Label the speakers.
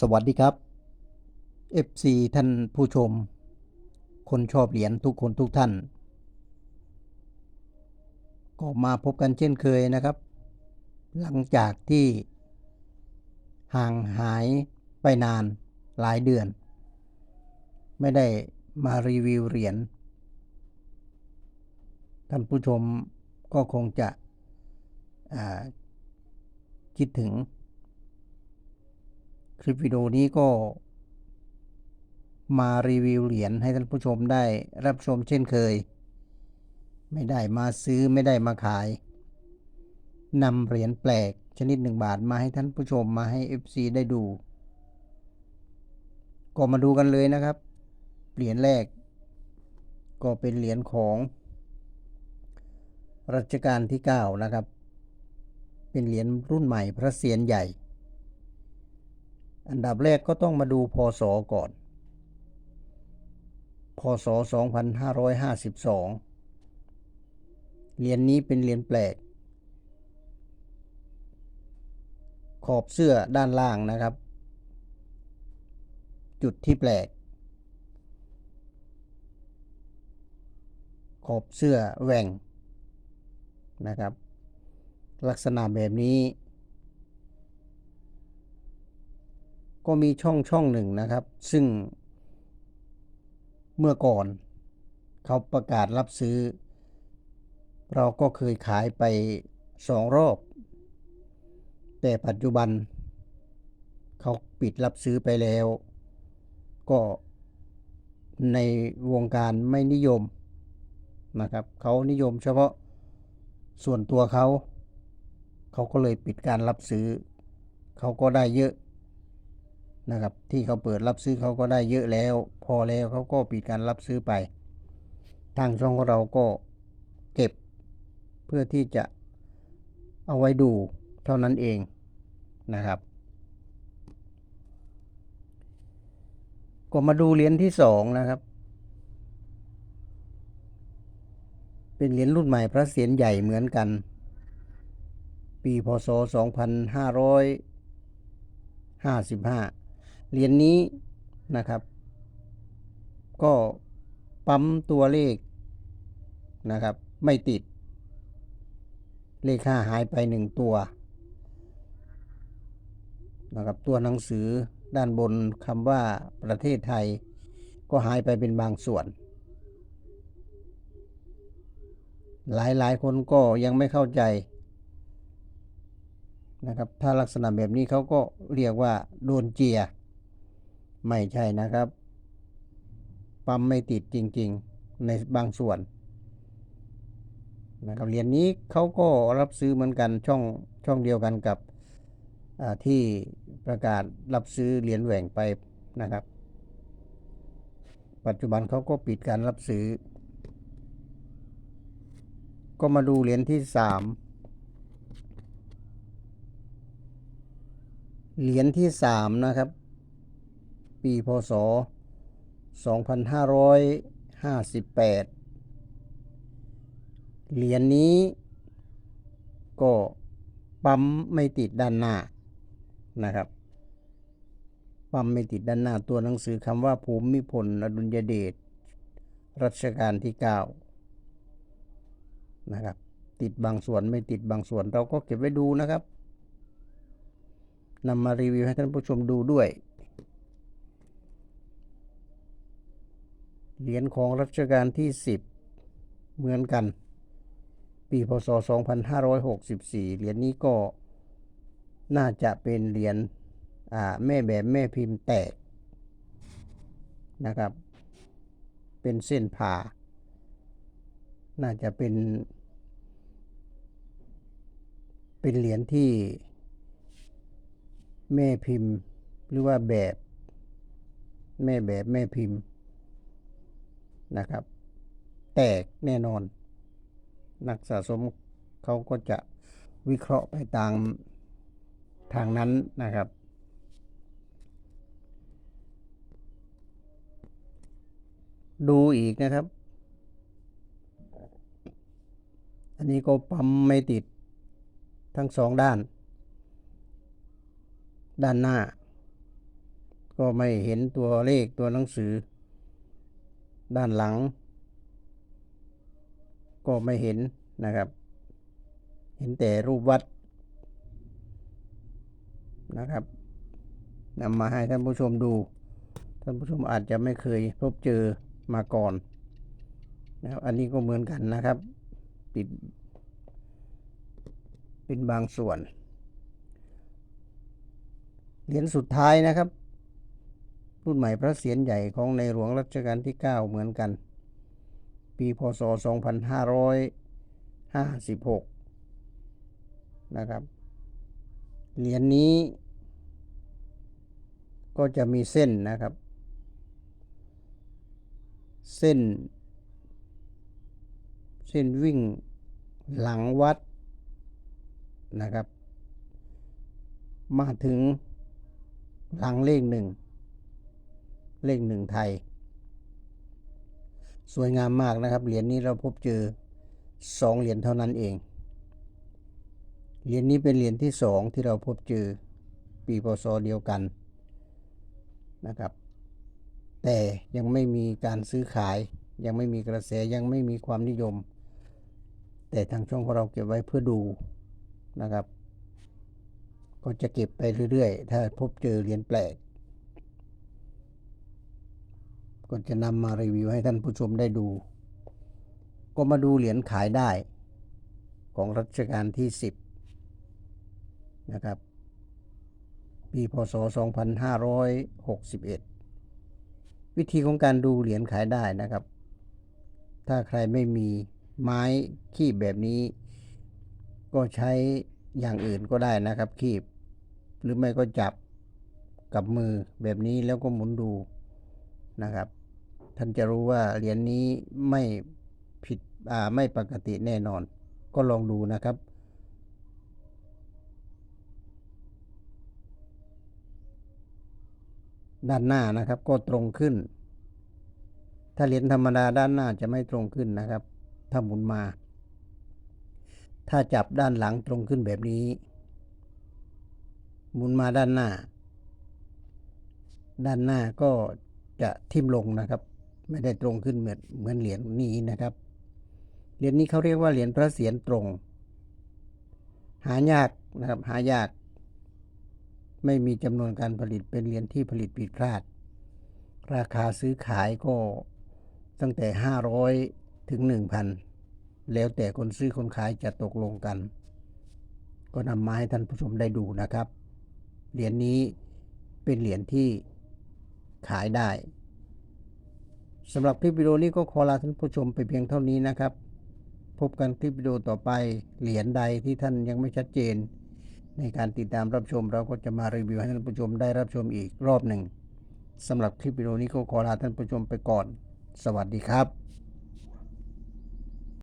Speaker 1: สวัสดีครับ FC ท่านผู้ชม คนชอบเหรียญทุกคนทุกท่าน ก็มาพบกันเช่นเคยนะครับ หลังจากที่ห่างหายไปนานหลายเดือน ไม่ได้มารีวิวเหรียญท่านผู้ชมก็คงจะคิดถึง คลิปวิดีโอนี้ก็ มารีวิวเหรียญให้ท่านผู้ชมได้รับชมเช่นเคย ไม่ได้มาซื้อไม่ได้มาขายนำเหรียญแปลกชนิดหนึ่งบาทมาให้ท่านผู้ชมมาให้ FC ได้ดู ก็มาดูกันเลยนะครับ เหรียญแรก ก็เป็นเหรียญของรัชกาลที่ 9 นะครับ เป็นเหรียญรุ่นใหม่พระเศียรใหญ่ อันดับแรกก็ต้องมาดูพศก่อน พศ 2552 เหรียญนนี้เป็นเหรียญแปลก ขอบเสื้อด้านล่างนะครับ จุดที่แปลก ขอบเสื้อแหว่งนะครับ ลักษณะแบบนี้ ก็มีช่องช่องหนึ่งนะครับ ซึ่งเมื่อก่อนเขาประกาศรับซื้อ เราก็เคยขายไปสองรอบ แต่ปัจจุบัน เขาปิดรับซื้อไปแล้ว ก็ในวงการไม่นิยมนะครับเขานิยมเฉพาะส่วนตัวเขา เขาก็เลยปิดการรับซื้อ เขาก็ได้เยอะ นะครับ ที่เขาเปิดรับซื้อเขาก็ได้เยอะแล้ว พอแล้วเขาก็ปิดการรับซื้อไป ทางช่องของเราก็เก็บเพื่อที่จะเอาไว้ดูเท่านั้นเองนะครับ ก็มาดูเหรียญที่สองนะครับ เป็นเหรียญรุ่นใหม่พระเศียรใหญ่เหมือนกัน ปีพศ 2555 เหรียญนนี้นะครับ ก็ปั๊มตัวเลขนะครับ ไม่ติด เลขห้าหายไปหนึ่งตัวนะครับตัวหนังสือด้านบนคำว่าประเทศไทย ก็หายไปเป็นบางส่วน หลายหลายคนก็ยังไม่เข้าใจนะครับถ้าลักษณะแบบนี้เขาก็เรียกว่าโดนเจีย ไม่ใช่นะครับ ปั๊มไม่ติดจริง ๆ ในบางส่วนนะครับเหรียญนนี้เขาก็รับซื้อเหมือนกันช่องช่องเดียวกันกับที่ประกาศรับซื้อเหรียญแหว่งไปนะครับ ปัจจุบันเขาก็ปิดการรับซื้อ ก็มาดูเหรียญที่สามเหรียญที่สามนะครับ ปีพศ 2558 เหรียญนนี้ก็ปั๊มไม่ติดด้านหน้านะครับ ปั๊มไม่ติดด้านหน้าตัวหนังสือคำว่าภูมิพลอดุลยเดชรัชกาลที่ 9 นะครับ ติดบางส่วนไม่ติดบางส่วนเราก็เก็บไว้ดูนะครับนำมารีวิวให้ท่านผู้ชมดูด้วย เหรียญของรัชกาลที่ 10 เหมือนกัน ปีพศ 2564 เหรียญนี้ก็น่าจะเป็นเหรียญแม่แบบแม่พิมพ์แตกนะครับ เป็นเส้นผ่า น่าจะเป็น เป็นเหรียญที่แม่พิมพ์หรือว่าแบบ แม่แบบแม่พิมพ์ นะครับ แตกแน่นอน นักสะสมเขาก็จะวิเคราะห์ไปตามทางนั้นนะครับ ดูอีกนะครับ อันนี้ก็ปั๊มไม่ติดทั้งสองด้าน ด้านหน้า ก็ไม่เห็นตัวเลขตัวหนังสือ ด้านหลัง ก็ไม่เห็นนะครับ เห็นแต่รูปวัดนะครับนำมาให้ท่านผู้ชมดู ท่านผู้ชมอาจจะไม่เคยพบเจอมาก่อนนะครับอันนี้ก็เหมือนกันนะครับ ปิด เป็นบางส่วน เหรียญสุดท้ายนะครับ รุ่นใหม่พระเศียรใหญ่ของในหลวงรัชกาลที่ 9 เหมือนกัน ปีพศ 2556 นะครับ เหรียญนี้ก็จะมีเส้นนะครับ เส้น เส้นวิ่งหลังวัดนะครับ มาถึงหลังเลขหนึ่ง เลขหนึ่งไทย สวยงามมากนะครับ เหรียญนี้เราพบเจอสองเหรียญเท่านั้นเอง เหรียญนี้เป็นเหรียญที่สองที่เราพบเจอปีพศเดียวกันนะครับ แต่ยังไม่มีการซื้อขาย ยังไม่มีกระแสยังไม่มีความนิยม แต่ทางช่องของเราเก็บไว้เพื่อดูนะครับ ก็จะเก็บไปเรื่อยๆ ถ้าพบเจอเหรียญแปลก ก็จะนำมารีวิวให้ท่านผู้ชมได้ดู ก็มาดูเหรียญขายได้ของรัชกาลที่ 10 นะครับ ปีพศ 2561 วิธีของการดูเหรียญขายได้นะครับ ถ้าใครไม่มีไม้คีบแบบนี้ ก็ใช้อย่างอื่นก็ได้นะครับ คีบ หรือไม่ก็จับกับมือแบบนี้แล้วก็หมุนดูนะครับ ท่านจะรู้ว่าเหรียญนี้ไม่ผิดอ่าไม่ปกติแน่นอน ก็ลองดูนะครับด้านหน้านะครับก็ตรงขึ้น ถ้าเหรียญธรรมดาด้านหน้าจะไม่ตรงขึ้นนะครับ ถ้าหมุนมา ถ้าจับด้านหลังตรงขึ้นแบบนี้ หมุนมาด้านหน้า ด้านหน้าก็จะทิ่มลงนะครับ ไม่ได้ตรงขึ้นเหมือนเหมือนเหรียญนี้นะครับ เหรียญนี้เขาเรียกว่าเหรียญพระเศียรตรง หายากนะครับ หายาก ไม่มีจำนวนการผลิตเป็นเหรียญที่ผลิตผิดพลาด ราคาซื้อขายก็ตั้งแต่ 500 ถึง 1,000 แล้วแต่คนซื้อคนขายจะตกลงกัน ก็นำมาให้ท่านผู้ชมได้ดูนะครับ เหรียญนี้เป็นเหรียญที่ขายได้ สำหรับคลิปวิดีโอนี้ก็ขอลาท่านผู้ชมไปเพียงเท่านี้นะครับ พบกันคลิปวิดีโอต่อไป เหรียญใดที่ท่านยังไม่ชัดเจน ในการติดตามรับชมเราก็จะมารีวิวให้ท่านผู้ชมได้รับชมอีกรอบหนึ่งสำหรับคลิปวิดีโอนี้ก็ขอลาท่านผู้ชมไปก่อน สวัสดีครับ